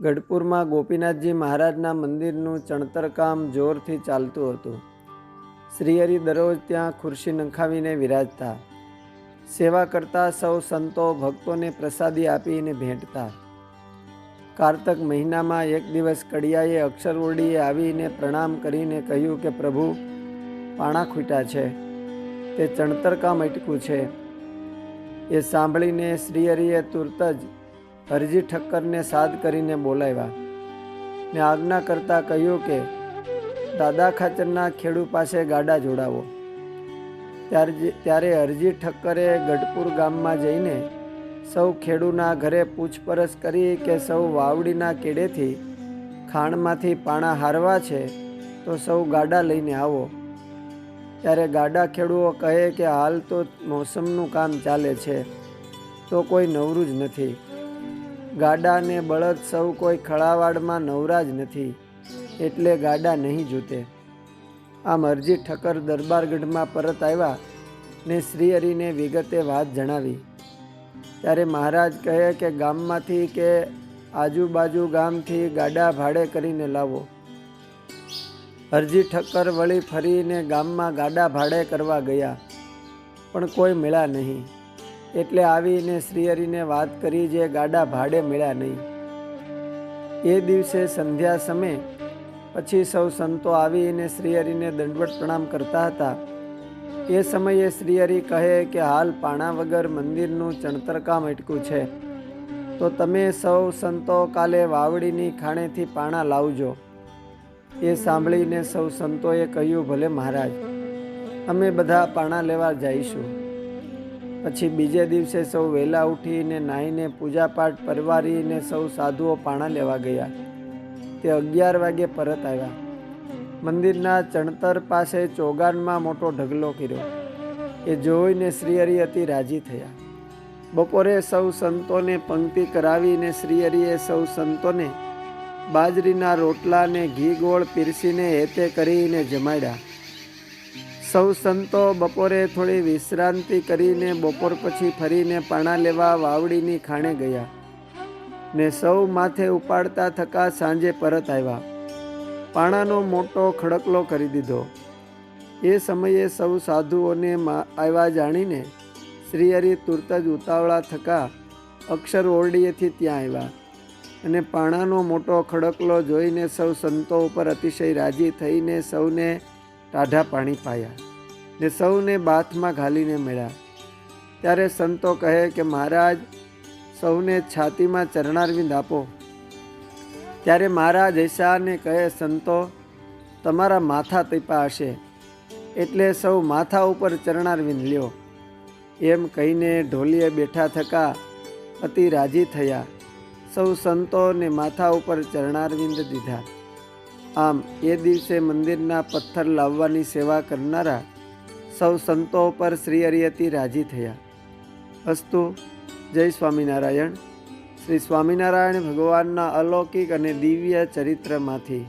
ગઢપુરમાં ગોપીનાથજી મહારાજના મંદિરનું ચણતર કામ જોરથી ચાલતું હતું. શ્રીહરિ દરરોજ ત્યાં ખુરશી નંખાવીને વિરાજતા. સેવા કરતા સૌ સંતો ભક્તોને પ્રસાદી આપીને ભેટતા. કારતક મહિનામાં એક દિવસ કડિયાએ અક્ષરવડીએ આવીને પ્રણામ કરીને કહ્યું કે, પ્રભુ, પાણા ખૂટ્યા છે. તે ચણતર કામ અટકું છે. એ સાંભળીને શ્રીહરિએ તુરત જ હરજી ઠક્કરને સાદ કરીને બોલાવ્યા ને આજ્ઞા કરતાં કહ્યું કે, દાદા ખાચરના ખેડૂ પાસે ગાડા જોડાવો. ત્યારે હરજી ઠક્કરે ગઢપુર ગામમાં જઈને સૌ ખેડૂના ઘરે પૂછપરછ કરી કે સૌ વાવડીના કેડેથી ખાણમાંથી પાણા હારવા છે તો સૌ ગાડા લઈને આવો. ત્યારે ગાડા ખેડૂઓ કહે કે, હાલ તો મોસમનું કામ ચાલે છે, તો કોઈ નવરું જ નથી. ગાડા ને બળદ સૌ કોઈ ખળાવાડમાં નવરા જ નથી, એટલે ગાડા નહીં જૂતે. આમ અરજી ઠક્કર દરબારગઢમાં પરત આવ્યા ને શ્રીહરિને વિગતે વાત જણાવી. ત્યારે મહારાજ કહે કે ગામમાંથી કે આજુબાજુ ગામથી ગાડા ભાડે કરીને લાવો. અરજી ઠક્કર વળી ફરીને ગામમાં ગાડા ભાડે કરવા ગયા, પણ કોઈ મળ્યા નહીં. એટલે આવીને શ્રીહરિને વાત કરી જે ગાડા ભાડે મળ્યા નહીં. એ દિવસે સંધ્યા સમયે પછી સૌ સંતો આવીને શ્રીહરિને દંડવટ પ્રણામ કરતા હતા. એ સમયે શ્રીહરિ કહે કે હાલ પાણા વગર મંદિરનું ચણતરકામ અટક્યું અટકું છે. તો તમે સૌ સંતો કાલે વાવડીની ખાણેથી પાણા લાવજો. એ સાંભળીને સૌ સંતોએ કહ્યું, ભલે મહારાજ, અમે બધા પાણા લેવા જઈશું. પછી બીજે દિવસે સૌ વહેલા ઉઠીને નાહીને પૂજાપાઠ, પરવારીને સૌ સાધુઓ પાણા લેવા ગયા. તે અગિયાર વાગે પરત આવ્યા. મંદિરના ચણતર પાસે ચોગાનમાં મોટો ઢગલો કર્યો. એ જોઈને શ્રીહરિ અતિ રાજી થયા. બપોરે સૌ સંતોને પંક્તિ કરાવીને શ્રીહરિએ સૌ સંતોને બાજરીના રોટલાને ઘી ગોળ પીરસીને હેતે કરીને જમાડ્યા. સૌ સંતો બપોરે થોડી વિશ્રાંતિ કરીને બપોર પછી ફરીને પાણા લેવા વાવડીની ખાણે ગયા ને સૌ માથે ઉપાડતા થકા સાંજે પરત આવ્યા. પાણાનો મોટો ખડકલો કરી દીધો. એ સમયે સૌ સાધુઓને આવ્યા જાણીને શ્રીહરિ તુરત જ ઉતાવળા થકા અક્ષર ઓરડીએથી ત્યાં આવ્યા અને પાણાનો મોટો ખડકલો જોઈને સૌ સંતો ઉપર અતિશય રાજી થઈને સૌને ટાઢા પાણી પાયા ને સૌને બાથમાં ઘાલીને મળ્યા. ત્યારે સંતો કહે કે, મહારાજ, સૌને છાતીમાં ચરણારવિંદ આપો. ત્યારે મહારાજ ઐશાને કહે, સંતો, તમારા માથા તીપા હશે, એટલે સૌ માથા ઉપર ચરણારવિંદ લ્યો. એમ કહીને ઢોલીએ બેઠા થકા અતિ રાજી થયા. સૌ સંતોને માથા ઉપર ચરણારવિંદ દીધા. આમ, એ દિવસે મંદિરના પથ્થર લાવવાની સેવા કરનારા સૌ સંતો પર શ્રી શ્રીહરિયતિ રાજી થયા. અસ્તુ, જય સ્વામિનારાયણ. શ્રી સ્વામિનારાયણ ભગવાનના અલૌકિક અને દિવ્ય ચરિત્રમાંથી